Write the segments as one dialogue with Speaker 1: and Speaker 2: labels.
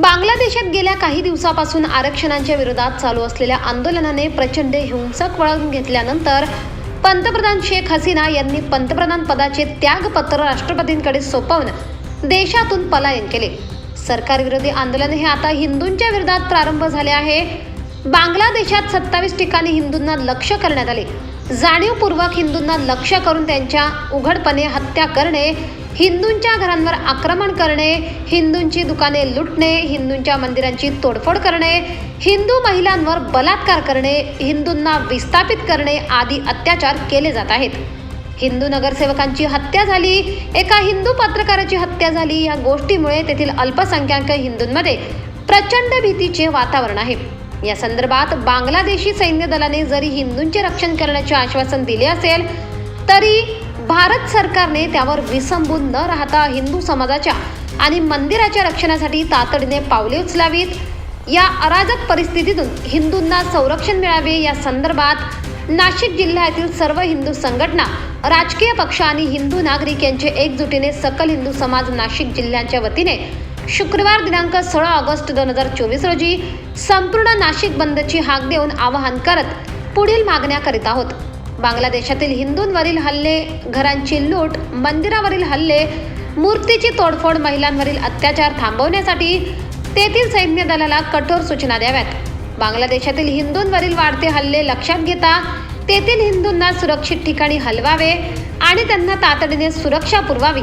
Speaker 1: बांगलादेशात गेल्या काही दिवसापासून आरक्षणांच्या विरोधात चालू असलेल्या आंदोलनाने प्रचंड हिंसक वळण घेतल्यानंतर पंतप्रधान शेख हसीना यांनी पंतप्रधान पदाचे त्यागपत्र राष्ट्रपतींकडे सोपवून देशातून पलायन केले. सरकारविरोधी आंदोलन हे आता हिंदूंच्या विरोधात प्रारंभ झाले आहे. बांगलादेशात सत्तावीस ठिकाणी हिंदूंना लक्ष्य करण्यात आले. जाणीवपूर्वक हिंदूंना लक्ष करून त्यांच्या उघडपणे हत्या करणे हिंदूंच्या घरांवर आक्रमण करणे हिंदूंची दुकाने लुटणे हिंदूंच्या मंदिरांची तोडफोड करणे हिंदू महिलांवर बलात्कार करणे हिंदूंना विस्थापित करणे आदी अत्याचार केले जात आहेत. हिंदू नगरसेवकांची हत्या झाली एका हिंदू पत्रकाराची हत्या झाली या गोष्टीमुळे तेथील अल्पसंख्याक हिंदूंमध्ये प्रचंड भीतीचे वातावरण आहे. या संदर्भात बांगलादेशी सैन्य दलाने जरी हिंदूंचे रक्षण करण्याचे आश्वासन दिले असेल तरी भारत सरकारने त्यावर विसंबून न राहता हिंदू समाजाच्या आणि मंदिराच्या रक्षणासाठी तातडीने पावले उचलावीत. या अराजक परिस्थितीतून हिंदूंना संरक्षण मिळावे या संदर्भात नाशिक जिल्ह्यातील सर्व हिंदू संघटना राजकीय पक्ष आणि हिंदू नागरिक यांचे एकजुटीने सकल हिंदू समाज नाशिक जिल्ह्याच्या वतीने शुक्रवार दिनांक सोळा ऑगस्ट दोन हजार चोवीस रोजी संपूर्ण नाशिक बंदची हाक देऊन आवाहन करत पुढील मागण्या करीत आहोत. बांगलादेशातील हिंदूंवरील हल्ले घरांची लूट मंदिरावरील हल्ले मूर्तीची तोडफोड महिलांवरील अत्याचार थांबवण्यासाठी तेथील सैन्य दलाला कठोर सूचना द्याव्यात. बांगलादेशातील हिंदूंवरील वाढते हल्ले लक्षात घेता तेथील हिंदूंना सुरक्षित ठिकाणी हलवावे आणि त्यांना तातडीने सुरक्षा पुरवावी.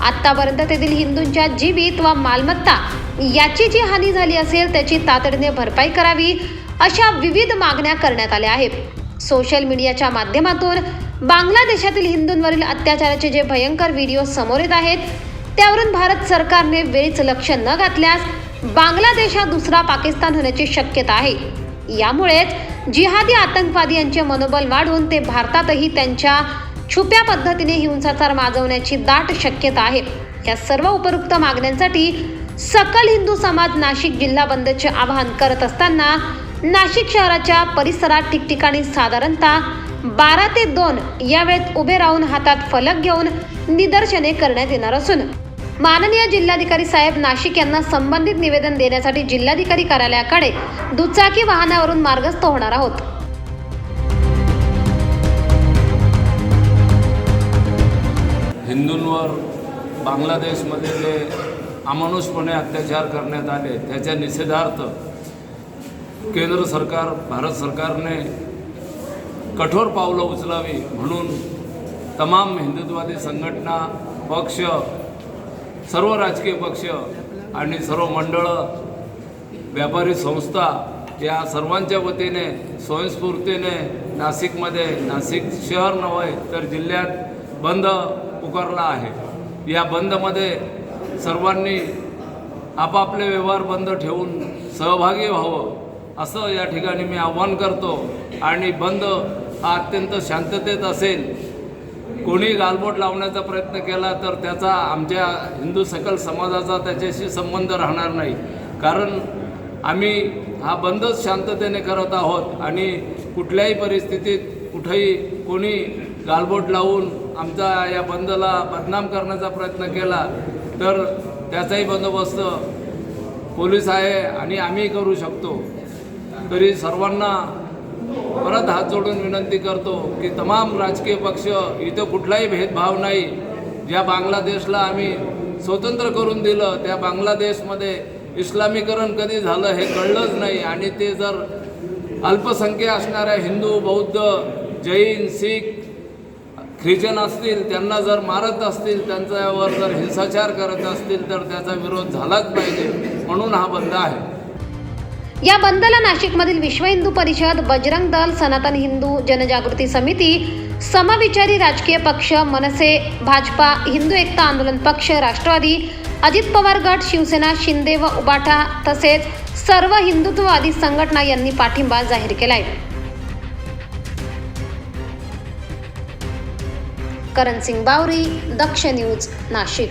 Speaker 1: आत्तापर्यंत तेथील हिंदूंच्या जीवित व मालमत्ता याची जी हानी झाली असेल त्याची तातडीने भरपाई करावी अशा विविध मागण्या करण्यात आल्या आहेत. सोशल मीडियाच्या माध्यमातून बांगलादेशातील हिंदूंवरील अत्याचाराचे जे भयंकर व्हिडिओ समोर येत आहेत त्यावरून भारत सरकारने वेळीच लक्ष न घातल्यास बांगलादेश हा दुसरा पाकिस्तान होण्याची शक्यता आहे. यामुळेच जिहादी आतंकवादी यांचे मनोबल वाढून ते भारतातही त्यांच्या छुप्या पद्धतीने हिंसाचार माजवण्याची दाट शक्यता आहे. या सर्व उपयुक्त मागण्यांसाठी सकल हिंदू समाज नाशिक जिल्हा बंदचे आवाहन करत असताना नाशिक शहराच्या परिसरात ठिकठिकाणी साधारणतः बारा ते दोन या वेळेत उभे राहून हातात फलक घेऊन निदर्शने करण्यात येणार असून माननीय जिल्हाधिकारी साहेब नाशिक यांना संबंधित निवेदन देण्यासाठी जिल्हाधिकारी कार्यालयाकडे दुचाकी वाहनावरून मार्गस्थ होणार आहोत.
Speaker 2: हिंदूंवर बांगलादेशमध्ये जे अमानुषपणे अत्याचार करण्यात आले त्याच्या निषेधार्थ केंद्र सरकार भारत सरकारने कठोर पावलं उचलावी म्हणून तमाम हिंदुत्ववादी संघटना पक्ष सर्व राजकीय पक्ष आणि सर्व मंडळं व्यापारी संस्था या सर्वांच्या वतीने स्वयंस्फूर्तीने नाशिकमध्ये नाशिक शहर नव्हे तर जिल्ह्यात बंद पुकारला आहे. या बंदमध्ये सर्वांनी आपापले व्यवहार बंद ठेवून सहभागी व्हावं. असं या ठिकाणी मी आव्हान करतो आणि बंद हा अत्यंत शांततेत असेल. कोणी गालबोट लावण्याचा प्रयत्न केला तर त्याचा आमच्या हिंदू सकल समाजाचा त्याच्याशी संबंध राहणार नाही. कारण आम्ही हा बंदच शांततेने करत आहोत आणि कुठल्याही परिस्थितीत कुठेही कोणी गालबोट लावून आमचा या बंदला बदनाम करण्याचा प्रयत्न केला तर त्याचाही बंदोबस्त पोलीस आहे आणि आम्ही करू शकतो. तरी सर्वांना परत हात जोडून विनंती करतो की तमाम राजकीय पक्ष इथं कुठलाही भेदभाव नाही. ज्या बांगलादेशला आम्ही स्वतंत्र करून दिलं त्या बांगलादेशमध्ये इस्लामीकरण कधी झालं हे कळलंच नाही. आणि ते जर अल्पसंख्य असणाऱ्या हिंदू बौद्ध जैन सिख ख्रिश्चन असतील त्यांना जर मारत असतील त्यांच्यावर जर हिंसाचार करत असतील तर त्याचा विरोध झालाच पाहिजे. म्हणून हा बंद आहे.
Speaker 1: या बंदला नाशिकमधील विश्व हिंदू परिषद बजरंग दल सनातन हिंदू जनजागृती समिती समविचारी राजकीय पक्ष मनसे भाजपा हिंदू एकता आंदोलन पक्ष राष्ट्रवादी अजित पवार गट शिवसेना शिंदे व उबाठा तसेच सर्व हिंदुत्ववादी संघटना यांनी पाठिंबा जाहीर केला आहे करण सिंग बावरी दक्ष न्यूज नाशिक.